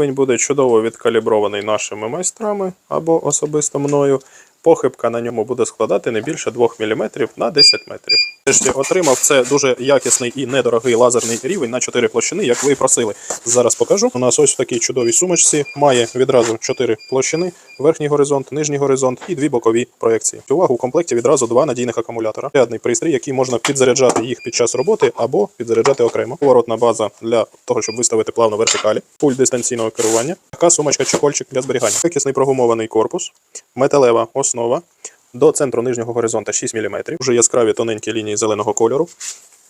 Він буде чудово відкалібрований нашими майстрами або особисто мною. Похибка на ньому буде складати не більше 2 мм на 10 метрів. Нарешті отримав це дуже якісний і недорогий лазерний рівень на 4 площини, як ви і просили. Зараз покажу. У нас ось в такій чудовій сумочці має відразу 4 площини: верхній горизонт, нижній горизонт і дві бокові проекції. Увагу у комплекті відразу два надійних акумулятора. Рядний пристрій, який можна підзаряджати їх під час роботи або підзаряджати окремо. Поворотна база для того, щоб виставити плавно вертикалі, пульт дистанційного керування. Така сумочка чохольчик для зберігання. Якісний прогумований корпус, металева основа. До центру нижнього горизонта 6 мм. Дуже яскраві тоненькі лінії зеленого кольору.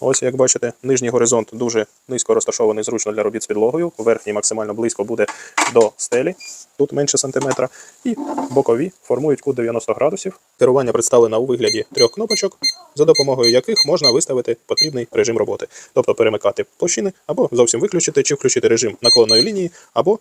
Ось, як бачите, нижній горизонт дуже низько розташований, зручно для робіт з підлогою. Верхній максимально близько буде до стелі, тут менше сантиметра. І бокові формують кут 90 градусів. Керування представлено у вигляді трьох кнопочок, за допомогою яких можна виставити потрібний режим роботи. Тобто перемикати площини, або зовсім виключити, чи включити режим наклонної лінії, або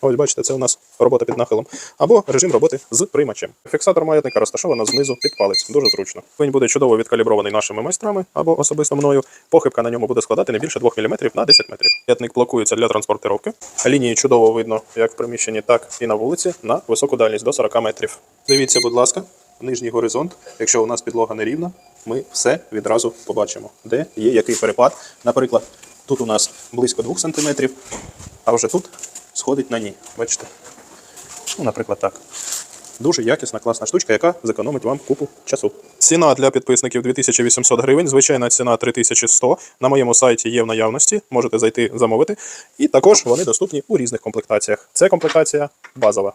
Ось бачите, це у нас робота під нахилом. Або режим роботи з приймачем. Фіксатор маятника розташовано знизу під палець. Дуже зручно. Він буде чудово відкалібрований нашими майстрами або особисто мною. Похибка на ньому буде складати не більше 2 мм на 10 метрів. Маятник блокується для транспортировки. Лінії чудово видно як в приміщенні, так і на вулиці на високу дальність до 40 метрів. Дивіться, будь ласка, нижній горизонт. Якщо у нас підлога нерівна, ми все відразу побачимо, де є який перепад. Наприклад, тут у нас близько 2 см, а вже тут сходить на ній. Бачите? Ну, наприклад, так. Дуже якісна, класна штучка, яка зекономить вам купу часу. Ціна для підписників 2800 гривень, звичайна ціна 3100. На моєму сайті є в наявності, можете зайти замовити. І також вони доступні у різних комплектаціях. Це комплектація базова.